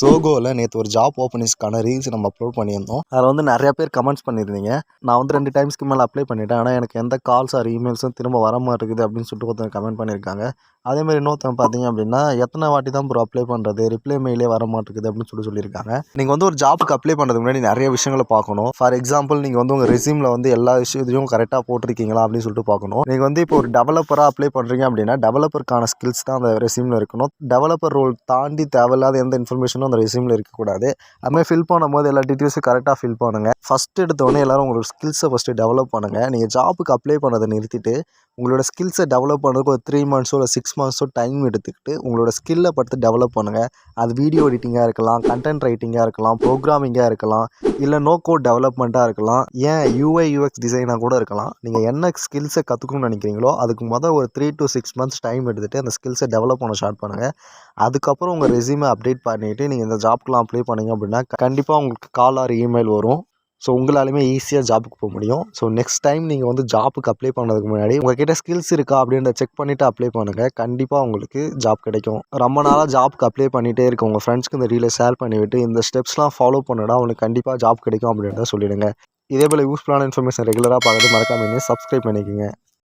சோகோவில் நேற்று ஒரு ஜாப் ஓப்பனிங்ஸ்க்கான ரீல்ஸ் நம்ம அப்லோட் பண்ணியிருந்தோம். அதில் வந்து நிறைய பேர் கமெண்ட்ஸ் பண்ணியிருந்தீங்க. நான் வந்து ரெண்டு டைம்ஸ்க்கு மேலே அப்ளை பண்ணிட்டேன். ஆனால் எனக்கு எந்த கால்ஸ் ஆர் இமெயில்ஸும் திரும்ப வர மாட்டேங்குது அப்படின்னு சொல்லிட்டு ஒருத்தர் கமெண்ட் பண்ணியிருக்காங்க. அதேமாதிரி இன்னொருத்தன் பார்த்தீங்க அப்படின்னா எத்தனை வாட்டி தான் ப்ரோ அப்ளை பண்ணுறது ரிப்ளை மெயிலே வர மாட்டேங்குது அப்படின்னு சொல்லி சொல்லியிருக்காங்க. நீங்கள் வந்து ஒரு ஜாப்புக்கு அப்ளை பண்ணுறதுக்கு முன்னாடி நிறைய விஷயங்களை பார்க்கணும். ஃபார் எக்ஸாம்பிள் நீங்கள் வந்து உங்கள் ரெசியூமில் வந்து எல்லா விஷயத்தையும் கரெக்டாக போட்டிருக்கீங்களா அப்படின்னு சொல்லிட்டு பார்க்கணும். நீங்கள் வந்து இப்போ ஒரு டெவலப்பராக அப்ளை பண்ணுறீங்க அப்படின்னா டெவலப்பருக்கான ஸ்கில்ஸ் தான் அந்த ரெசியூமில் இருக்கணும். டெவலப்பர் ரோல் தாண்டி தேவையில்லாத எந்த இன்ஃபர்மேஷனும் அந்த ரெசியூமில் இருக்கக்கூடாது. அதுமாதிரி ஃபில் பண்ணும்போது எல்லா டீட்டெயில்ஸும் கரெக்டாக ஃபில் பண்ணுங்கள் ஃபஸ்ட் எடுத்தோடனே எல்லாரும் உங்களோட ஸ்கில்ஸை ஃபஸ்ட்டு டெவலப் பண்ணுங்கள் நீங்கள் ஜாப்புக்கு அப்ளை பண்ணதை நிறுத்திட்டு உங்களோட ஸ்கில்ஸை டெவலப் பண்ணுறதுக்கு ஒரு த்ரீ மந்த்ஸோ இல்லை சிக்ஸ் மந்த்ஸோ டைம் எடுத்துக்கிட்டு உங்களோட ஸ்கில்லை பார்த்து டெவலப் பண்ணுங்கள் அது வீடியோ எடிட்டிங்காக இருக்கலாம் கண்டென்ட் ரைட்டிங்காக இருக்கலாம் ப்ரோக்ராமிங்காக இருக்கலாம் இல்லை நோ கோட் டெவலப்மெண்ட்டாக இருக்கலாம் ஏன் யூஐ யூஎக்ஸ் டிசைனாக கூட இருக்கலாம். நீங்கள் என்ன ஸ்கில்ஸை கற்றுக்கணும்னு நினைக்கிறீங்களோ அதுக்கு மொதல் ஒரு three to six months time எடுத்துகிட்டு அந்த ஸ்கில்ஸை டெவலப் பண்ண ஸ்டார்ட் பண்ணுங்கள் அதுக்கப்புறம் உங்கள் ரெஸ்யூமை அப்டேட் பண்ணிவிட்டு நீங்கள் இந்த ஜாப்க்குலாம் அப்ளை பண்ணீங்க அப்படின்னா கண்டிப்பாக உங்களுக்கு கால் ஆர் இமெயில் வரும். ஸோ உங்களாலுமே ஈஸியாக ஜாப்புக்கு போக முடியும். ஸோ நெக்ஸ்ட் டைம் நீங்கள் வந்து ஜாப்புக்கு அப்ளை பண்ணுறதுக்கு முன்னாடி உங்ககிட்ட ஸ்கில்ஸ் இருக்கா அப்படின்றத செக் பண்ணிவிட்டு அப்ளை பண்ணுங்கள் கண்டிப்பாக உங்களுக்கு ஜாப் கிடைக்கும். ரொம்ப நாளாக ஜாப்க்கு அப்ளை பண்ணிகிட்டே இருக்க உங்கள் ஃப்ரெண்ட்ஸ்க்கு இந்த ரீலை ஷேர் பண்ணிவிட்டு இந்த ஸ்டெப்ஸ்லாம் ஃபாலோ பண்ணடா உங்களுக்கு கண்டிப்பாக ஜாப் கிடைக்கும் அப்படின்றத சொல்லிடுங்க. இதே போல் யூஸ்ஃபுல்லான இன்ஃபர்மேஷன் ரெகுலராக பார்க்கறது மறக்காமல் சப்ஸ்கிரைப் பண்ணிக்கோங்க.